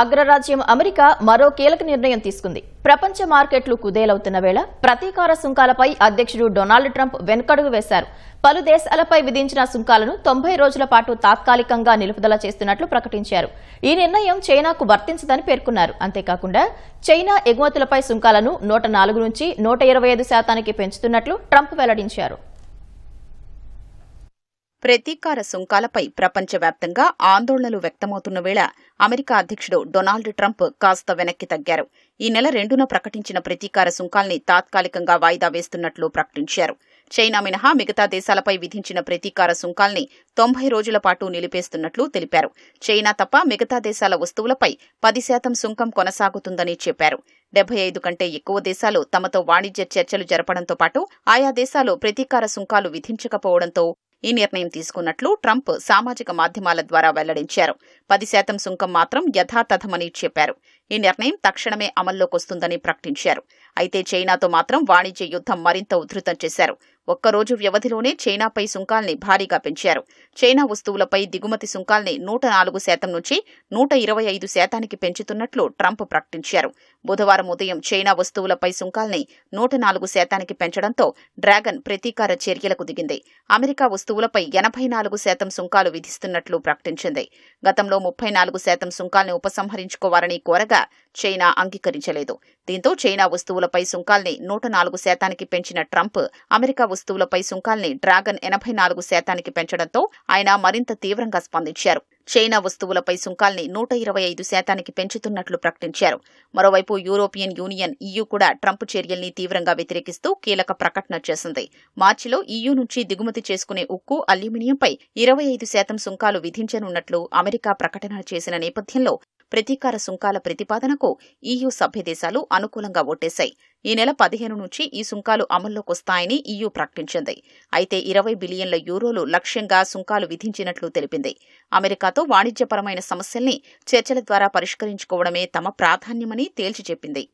అగ్రరాజ్యం అమెరికా మరో కీలక నిర్ణయం తీసుకుంది. ప్రపంచ మార్కెట్లు కుదేలవుతున్న వేళ ప్రతీకార సుంకాలపై అధ్యక్షుడు డొనాల్డ్ ట్రంప్ వెనుకడుగు వేశారు. పలు దేశాలపై విధించిన సుంకాలను తొంభై రోజుల పాటు తాత్కాలికంగా నిలుపుదల చేస్తున్నట్లు ప్రకటించారు. ఈ నిర్ణయం చైనాకు వర్తించదని పేర్కొన్నారు. అంతేకాకుండా చైనా ఎగుమతులపై సుంకాలను నూట నాలుగు నుంచి నూట ఇరవై ఐదు శాతానికి పెంచుతున్నట్లు ట్రంప్ వెల్లడించారు. ప్రతీకార సుంకాలపై ప్రపంచవ్యాప్తంగా ఆందోళనలు వ్యక్తమవుతున్న వేళ అమెరికా అధ్యక్షుడు డొనాల్డ్ ట్రంప్ కాస్త వెనక్కి తగ్గారు. ఈ నెల రెండున ప్రకటించిన ప్రతీకార సుంకాల్ని తాత్కాలికంగా వాయిదా వేస్తున్నట్లు ప్రకటించారు. చైనా మినహా మిగతా దేశాలపై విధించిన ప్రతీకార సుంకాల్ని తొంభై రోజుల పాటు నిలిపేస్తున్నట్లు తెలిపారు. చైనా తప్ప మిగతా దేశాల వస్తువులపై పది శాతం సుంకం కొనసాగుతుందని చెప్పారు. డెబ్బై ఐదు కంటే ఎక్కువ దేశాలు తమతో వాణిజ్య చర్చలు జరపడంతో పాటు ఆయా దేశాలు ప్రతీకార సుంకాలు విధించకపోవడంతో ఈ నిర్ణయం తీసుకున్నట్లు ట్రంప్ సామాజిక మాధ్యమాల ద్వారా వెల్లడించారు. పది శాతం సుంకం మాత్రం యథాతథమని చెప్పారు. ఈ నిర్ణయం తక్షణమే అమల్లోకొస్తుందని ప్రకటించారు. అయితే చైనాతో మాత్రం వాణిజ్య యుద్ధం మరింత ఉధృతం చేశారు. ఒక్కరోజు వ్యవధిలోనే చైనాపై సుంకాల్ని భారీగా పెంచారు. చైనా వస్తువులపై దిగుమతి సుంకాల్ని నూట నాలుగు శాతం నుంచి నూట ఇరవై ఐదు శాతానికి పెంచుతున్నట్లు ట్రంప్ ప్రకటించారు. బుధవారం ఉదయం చైనా వస్తువులపై సుంకాల్ని నూట నాలుగు శాతానికి పెంచడంతో డ్రాగన్ ప్రతీకార చర్యలకు దిగింది. అమెరికా వస్తువులపై ఎనభై నాలుగు శాతం సుంకాలు విధిస్తున్నట్లు ప్రకటించింది. గతంలో ముప్పై నాలుగు శాతం సుంకాల్ని ఉపసంహరించుకోవాలని కోరగా చైనా అంగీకరించలేదు. దీంతో చైనా వస్తువులపై సుంకాల్ని నూట నాలుగు శాతానికి పెంచిన ట్రంప్ అమెరికా వస్తువులపై సుంకాల్ని డ్రాగన్ ఎనభై నాలుగు శాతానికి పెంచడంతో ఆయన మరింత తీవ్రంగా స్పందించారు. చైనా వస్తువులపై సుంకాల్ని నూట ఇరవై ఐదు శాతానికి పెంచుతున్నట్లు ప్రకటించారు. మరోవైపు యూరోపియన్ యూనియన్ ఈయూ కూడా ట్రంప్ చర్యల్ని తీవ్రంగా వ్యతిరేకిస్తూ కీలక ప్రకటన చేసింది. మార్చిలో ఈయూ నుంచి దిగుమతి చేసుకునే ఉక్కు అల్యూమినియంపై ఇరవై ఐదు శాతం సుంకాలు విధించనున్నట్లు అమెరికా ప్రకటన చేసిన నేపథ్యంలో ప్రతీకార సుంకాల ప్రతిపాదనకు ఈయూ సభ్యదేశాలు అనుకూలంగా ఓటేశాయి ఈ నెల పదిహేను నుంచి ఈ సుంకాలు అమల్లోకొస్తాయని ఈయూ ప్రకటించింది. అయితే ఇరవై బిలియన్ల యూరోలు లక్ష్యంగా సుంకాలు విధించినట్లు తెలిపింది. అమెరికాతో వాణిజ్యపరమైన సమస్యల్ని చర్చల ద్వారా పరిష్కరించుకోవడమే తమ ప్రాధాన్యమని తేల్చి చెప్పింది.